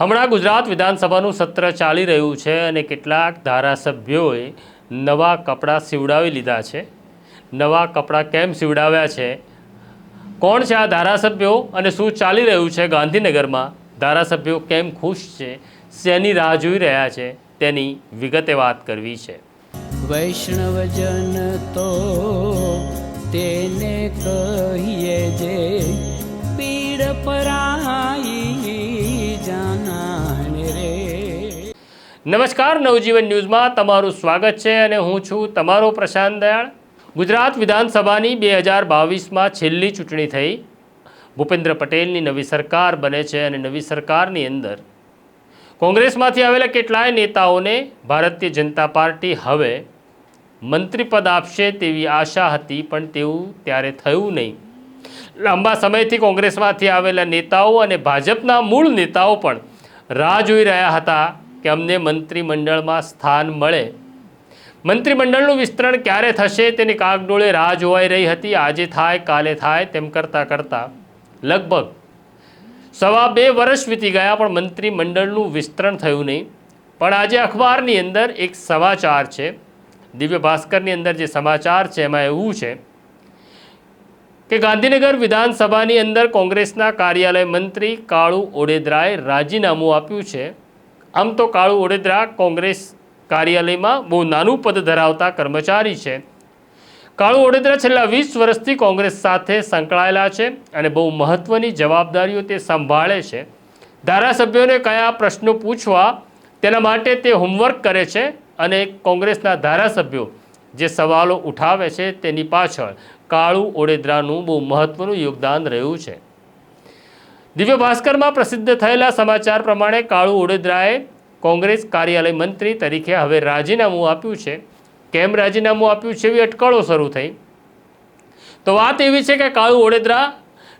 હમણાં ગુજરાત વિધાનસભાનું સત્ર ચાલી રહ્યું છે અને કેટલાક ધારાસભ્યોએ નવા કપડાં સીવડાવી લીધા છે. નવા કપડાં કેમ સીવડાવ્યા છે? કોણ છે આ ધારાસભ્યો અને શું ચાલી રહ્યું છે ગાંધીનગરમાં? ધારાસભ્યો કેમ ખુશ છે? શેની રાહ જોઈ રહ્યા છે? તેની વિગતે વાત કરવી છે. વૈષ્ણવજન તો તેને કહીએ જે પીડ પરાઈ નમસ્કાર, નવજીવન ન્યૂઝમાં તમારું સ્વાગત છે અને હું છું તમારો પ્રશાંત દયાળ. ગુજરાત વિધાનસભાની બે હજાર બાવીસમાં છેલ્લી ચૂંટણી થઈ. ભૂપેન્દ્ર પટેલની નવી સરકાર બને છે અને નવી સરકારની અંદર કોંગ્રેસમાંથી આવેલા કેટલાય નેતાઓને ભારતીય જનતા પાર્ટી હવે મંત્રીપદ આપશે તેવી આશા હતી, પણ તેવું ત્યારે થયું નહીં. લાંબા સમયથી કોંગ્રેસમાંથી આવેલા નેતાઓ અને ભાજપના મૂળ નેતાઓ પણ રાહ જોઈ રહ્યા હતા. કે અમને મંત્રીમંડળમાં સ્થાન મળે. મંત્રીમંડળનું વિસ્તરણ ક્યારે થશે તેની કાગડોળે રાહ જોવાઈ રહી હતી. આજે થાય, કાલે થાય તેમ કરતાં કરતાં. લગભગ સવા બે વર્ષ વીતી ગયા પણ મંત્રીમંડળનું વિસ્તરણ થયું નહીં. પણ આજે અખબારની અંદર એક સમાચાર છે. દિવ્ય ભાસ્કરની અંદર જે સમાચાર છે એમાં એવું છે કે ગાંધીનગર વિધાનસભાની અંદર કોંગ્રેસના કાર્યાલય મંત્રી કાળુ ઓડેદરાએ રાજીનામું આપ્યું છે. આમ તો કાળુ ઓડેદરા કોંગ્રેસ કાર્યાલયમાં બહુ નાનું પદ ધરાવતા કર્મચારી છે. કાળુ ઓડેદરા છેલ્લા વીસ વર્ષથી કોંગ્રેસ સાથે સંકળાયેલા છે અને બહુ મહત્ત્વની જવાબદારીઓ તે સંભાળે છે. ધારાસભ્યોને કયા પ્રશ્નો પૂછવા તેના માટે તે હોમવર્ક કરે છે અને કોંગ્રેસના ધારાસભ્યો જે સવાલો ઉઠાવે છે તેની પાછળ કાળુ ઓડેદરાનું બહુ મહત્ત્વનું યોગદાન રહ્યું છે. દિવ્ય ભાસ્કરમાં પ્રસિદ્ધ થયેલા સમાચાર પ્રમાણે કાળુ ઓડેદરાએ કોંગ્રેસ કાર્યાલય મંત્રી તરીકે હવે રાજીનામું આપ્યું છે. કેમ રાજીનામું આપ્યું છે એવી અટકળો શરૂ થઈ. તો વાત એવી છે કે કાળુ ઓડેદરા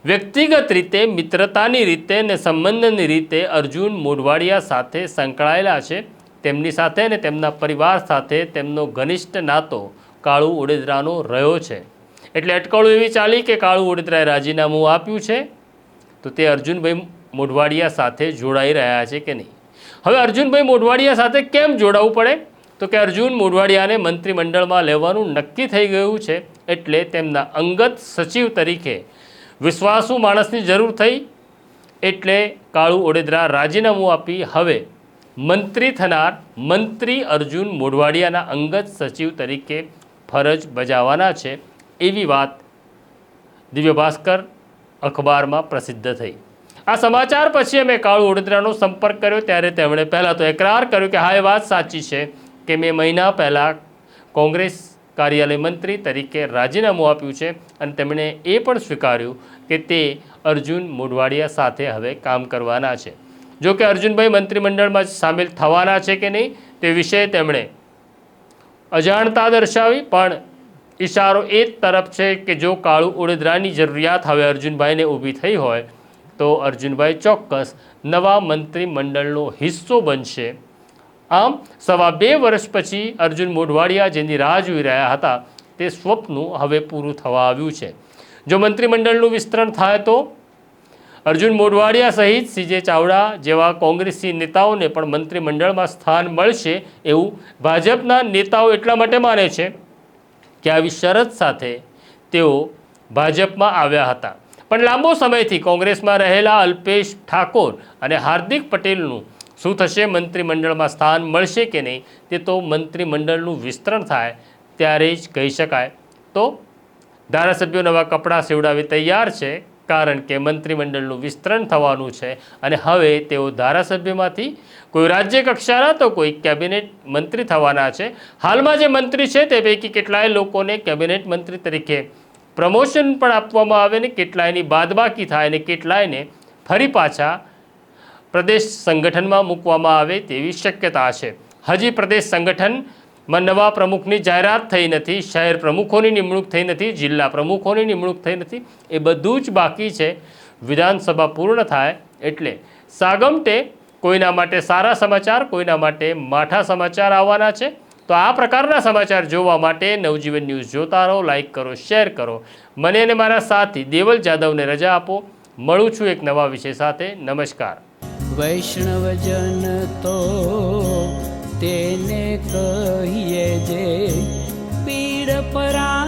વ્યક્તિગત રીતે, મિત્રતાની રીતે અને સંબંધની રીતે અર્જુન મોઢવાડિયા સાથે સંકળાયેલા છે. તેમની સાથે અને તેમના પરિવાર સાથે તેમનો ઘનિષ્ઠ નાતો કાળુ ઓડેદરાનો રહ્યો છે. એટલે અટકળો એવી ચાલી કે કાળુ ઓડેદરાએ રાજીનામું આપ્યું છે. તો તે અર્જુનભાઈ મોઢવાડિયા સાથે જોડાઈ રહ્યા છે કે નહીં? હવે અર્જુનભાઈ મોઢવાડિયા સાથે કેમ જોડાવવું પડે? તો કે અર્જુન મોઢવાડિયાને મંત્રીમંડળમાં લેવાનું નક્કી થઈ ગયું છે એટલે તેમના અંગત સચિવ તરીકે વિશ્વાસુ માણસની જરૂર થઈ એટલે કાળુ ઓડેદરા રાજીનામું આપી હવે મંત્રી થનાર મંત્રી અર્જુન મોઢવાડિયાના અંગત સચિવ તરીકે ફરજ બજાવવાના છે એવી વાત દિવ્ય ભાસ્કર અખબારમાં પ્રસિદ્ધ થઈ. આ સમાચાર પછી અમે કાળુ વડોદરાનો સંપર્ક કર્યો. ત્યારે તેમણે પહેલાં તો એકરાર કર્યો કે હા, એ વાત સાચી છે કે મેં મહિના પહેલાં કોંગ્રેસ કાર્યાલય મંત્રી તરીકે રાજીનામું આપ્યું છે અને તેમણે એ પણ સ્વીકાર્યું કે તે અર્જુન મોઢવાડિયા સાથે હવે કામ કરવાના છે. જો કે અર્જુનભાઈ મંત્રીમંડળમાં સામેલ થવાના છે કે નહીં તે વિશે તેમણે અજાણતા દર્શાવી, પણ ઇશારો એ તરફ છે કે જો કાળુ ઉડદરાની જરૂરિયાત હવે અર્જુનભાઈને ઊભી થઈ હોય, તો અર્જુનભાઈ ચોક્કસ નવા મંત્રીમંડળનો હિસ્સો બનશે. આમ, સવા બે વર્ષ પછી અર્જુન મોઢવાડિયા જેની રાહ જોઈ રહ્યા હતા, તે સ્વપ્ન હવે પૂરું થવા આવ્યું છે. જો મંત્રીમંડળનું વિસ્તરણ થાય તો? અર્જુન મોઢવાડિયા સહિત સીજે ચાવડા જેવા કોંગ્રેસી નેતાઓને પણ મંત્રીમંડળમાં સ્થાન મળશે એવું ભાજપના નેતાઓ એટલા માટે માને છે. કે આવી શરત સાથે તેઓ ભાજપમાં આવ્યા હતા. પણ લાંબો સમયથી કોંગ્રેસમાં રહેલા અલ્પેશ ઠાકોર અને હાર્દિક પટેલનું શું થશે? મંત્રીમંડળમાં સ્થાન મળશે કે નહીં? તે તો મંત્રીમંડળનું વિસ્તરણ થાય ત્યારે જ કહી શકાય. તો ધારાસભ્યો નવા કપડાં સીવડાવી તૈયાર છે. કારણ કે મંત્રીમંડળનું વિસ્તરણ થવાનું છે અને હવે તેઓ ધારાસભ્યમાંથી કોઈ રાજ્ય કક્ષાના તો કોઈ કેબિનેટ મંત્રી થવાના છે. હાલમાં જે મંત્રી છે તે પૈકી કેટલાય લોકોને કેબિનેટ મંત્રી તરીકે પ્રમોશન પણ આપવામાં આવે ને કેટલાયની બાદબાકી થાય અને કેટલાયને ફરી પાછા પ્રદેશ સંગઠનમાં મૂકવામાં આવે તેવી શક્યતા છે. હજી પ્રદેશ સંગઠનમાં નવા પ્રમુખની જાહેરાત થઈ નથી, શહેર પ્રમુખોની નિમણૂક થઈ નથી, જિલ્લા પ્રમુખોની નિમણૂક થઈ નથી, એ બધું જ બાકી છે. વિધાનસભા પૂર્ણ થાય એટલે સાગમટે કોઈના માટે સારા સમાચાર, કોઈના માટે માઠા સમાચાર આવવાના છે. તો આ પ્રકારના સમાચાર જોવા માટે નવજીવન ન્યૂઝ જોતા રહો લાઇક કરો, શેર કરો. મને અને મારા સાથી દેવલ જાદવને રજા આપો. મળું છું એક નવા વિષય સાથે. નમસ્કાર. વૈષ્ણવજન તો કહીએ જે પીડ પરા